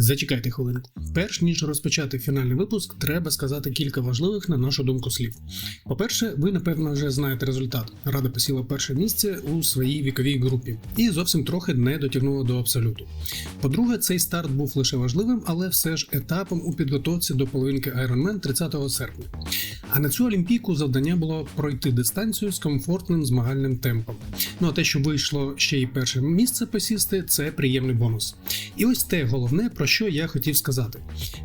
Зачекайте хвилинку. Перш ніж розпочати фінальний випуск, треба сказати кілька важливих, на нашу думку, слів. По-перше, ви напевно вже знаєте результат. Рада посіла перше місце у своїй віковій групі і зовсім трохи не дотягнула до абсолюту. По-друге, цей старт був лише важливим, але все ж етапом у підготовці до половинки Ironman 30 серпня. А на цю олімпійку завдання було пройти дистанцію з комфортним змагальним темпом. Ну а те, що вийшло ще й перше місце посісти, це приємний бонус. І ось те головне, про що я хотів сказати: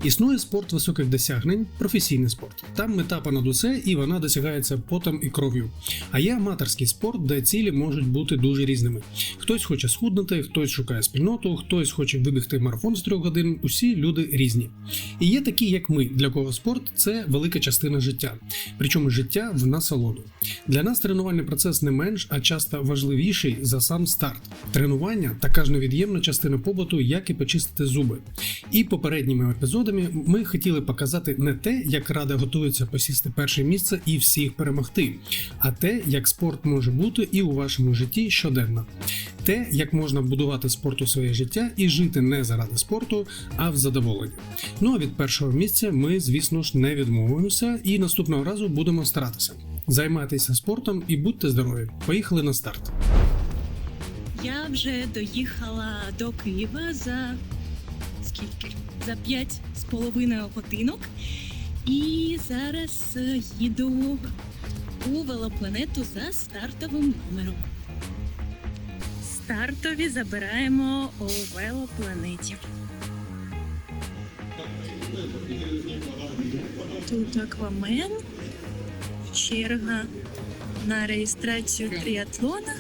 існує спорт високих досягнень, професійний спорт. Там мета понад усе, і вона досягається потом і кров'ю. А є аматорський спорт, де цілі можуть бути дуже різними. Хтось хоче схуднути, хтось шукає спільноту, хтось хоче вибігти марафон з трьох годин. Усі люди різні. І є такі, як ми, для кого спорт це велика частина життя, причому життя в насолоду. Для нас тренувальний процес не менш, а часто важливіший за сам старт. Тренування така ж невід'ємна частина побуту, як і почистити зуби. І попередніми епізодами ми хотіли показати не те, як рада готується посісти перше місце і всіх перемогти, а те, як спорт може бути і у вашому житті щоденно. Те, як можна будувати спорт у своє життя і жити не заради спорту, а в задоволенні. Ну а від першого місця ми, звісно ж, не відмовимося і наступного разу будемо старатися. Займайтеся спортом і будьте здорові. Поїхали на старт. Я вже доїхала до Києва за? За п'ять з половиною годинок. І зараз е, їду у велопланету за стартовим номером. Стартові забираємо у велопланеті. Тут аквамен, черга на реєстрацію тріатлона.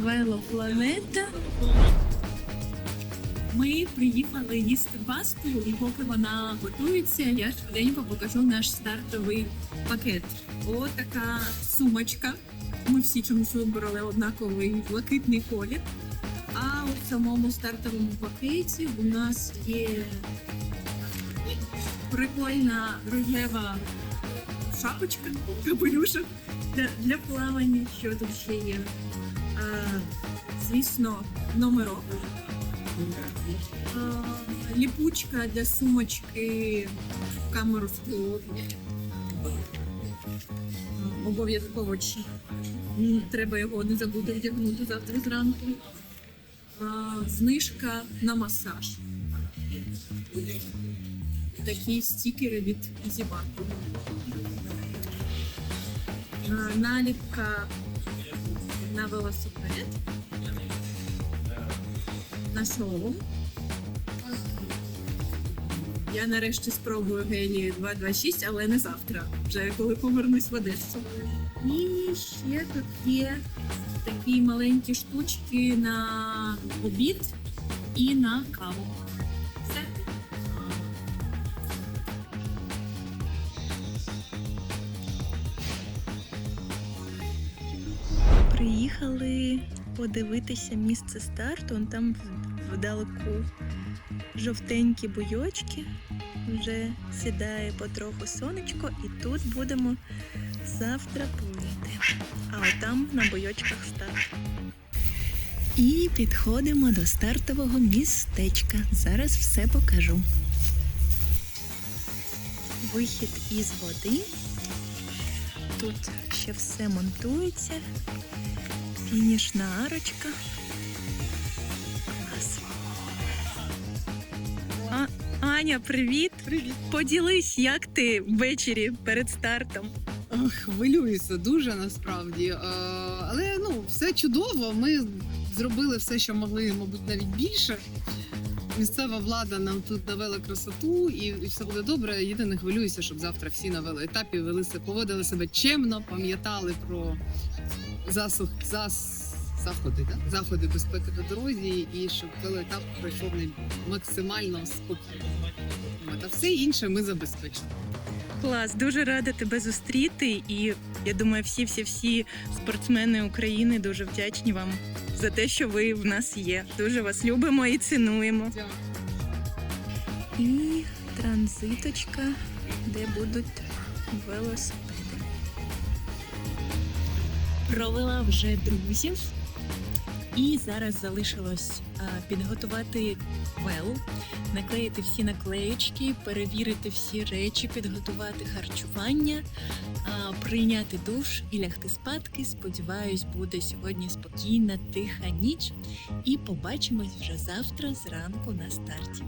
Велопланета. Ми приїхали їсти пасту, і поки вона готується, я швиденько покажу наш стартовий пакет. Ось така сумочка. Ми всі чомусь вибрали однаковий блакитний колір. А у самому стартовому пакеті у нас є прикольна рожева шапочка, капелюшок для, для плавання. Що тут ще є? А, звісно, номерок. Ліпучка для сумочки в камеру скло. Обов'язково треба його не забути вдягнути завтра зранку. Знижка на масаж. Такі стікери від Зібаку. Наліпка на велосипед. На шоу. Я нарешті спробую гелі 226, але не завтра, вже коли повернусь в Одесу. І ще тут є такі маленькі штучки на обід і на каву. Все. Приїхали подивитися місце старту. Там вдалеку жовтенькі буйочки. Вже сідає потроху сонечко, і тут будемо завтра плити. А отам на буйочках старт. І підходимо до стартового містечка. Зараз все покажу. Вихід із води. Тут ще все монтується. Фінішна арочка. Аня, привіт! Привіт! Поділись, як ти ввечері перед стартом. Хвилююся дуже насправді. Е, Але ну, все чудово. Ми зробили все, що могли, мабуть, навіть більше. Місцева влада нам тут навела красоту, і, все буде добре. Єдине хвилююся, щоб завтра всі на велоетапі вели се- поводили себе чемно, пам'ятали про засух, зас, заходи, да? заходи безпеки на дорозі, і щоб велоетап пройшов максимально спокійно. А все інше ми забезпечимо. Клас, дуже рада тебе зустріти. І я думаю, всі-всі-всі спортсмени України дуже вдячні вам за те, що ви в нас є. Дуже вас любимо і цінуємо. Дякую. І транзиточка, де будуть велосипеди. Провела вже друзів. І зараз залишилось підготувати вел, наклеїти всі наклеєчки, перевірити всі речі, підготувати харчування, прийняти душ і лягти спадки. Сподіваюсь, буде сьогодні спокійна, тиха ніч. І побачимось вже завтра зранку на старті.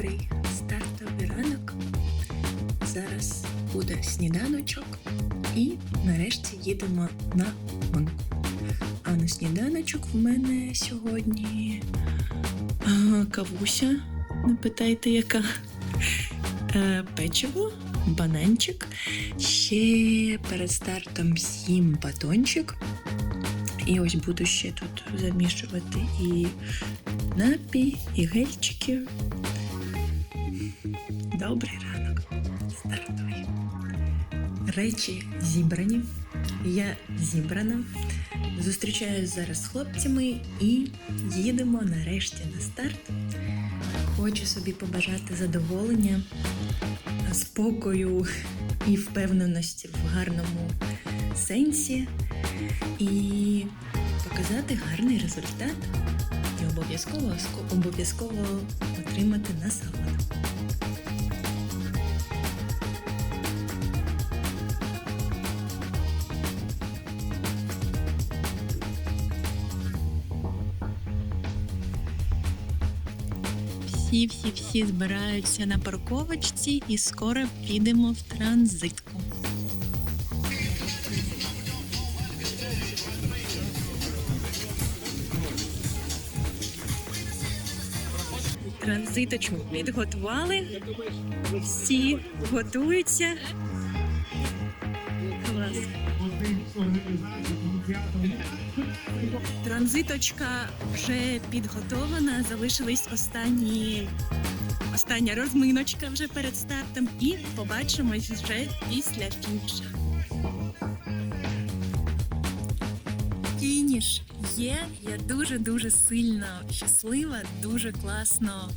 Добрий стартовий ранок. Зараз буде сніданочок і нарешті їдемо на гонку. А на сніданочок в мене сьогодні кавуся. Не питайте, яка е, печиво, бананчик. Ще перед стартом з'їм батончик. І ось буду ще тут замішувати і напій, і гельчики. Добрий ранок. Стартуй. Речі зібрані. Я зібрана. Зустрічаюсь зараз з хлопцями і їдемо нарешті на старт. Хочу собі побажати задоволення, спокою і впевненості в гарному сенсі і показати гарний результат і обов'язково обов'язково отримати насолоду. Всі, всі, всі збираються на парковочці і скоро підемо в транзитку. Транзиточку підготували. Всі готуються. Клас. Транзиточка вже підготовлена. Залишились останні остання розминочка вже перед стартом, і побачимось вже після фініша. Є. Я дуже дуже сильно щаслива, дуже класно.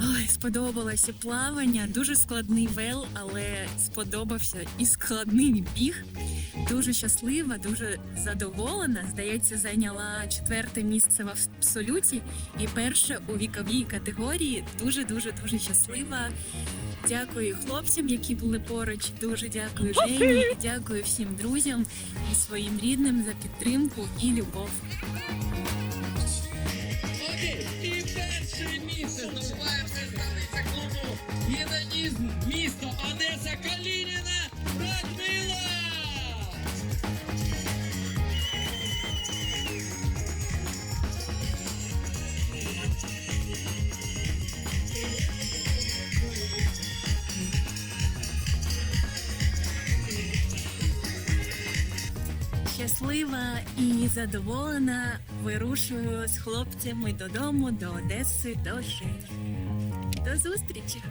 Ой, сподобалося плавання, дуже складний вел, але сподобався і складний біг. Дуже щаслива, дуже задоволена. Здається, зайняла четверте місце в абсолюті і перше у віковій категорії. Дуже дуже дуже щаслива. Дякую хлопцям, які були поруч. Дуже дякую Жені. Дякую всім друзям і своїм рідним за підтримку і любов. Окей, і перше місце здобуває представниця клубу Єдинізм місто Одеса Калініна Щаслива і задоволена. Вирушую з хлопцями додому, до Одеси, до Жені. До зустрічі!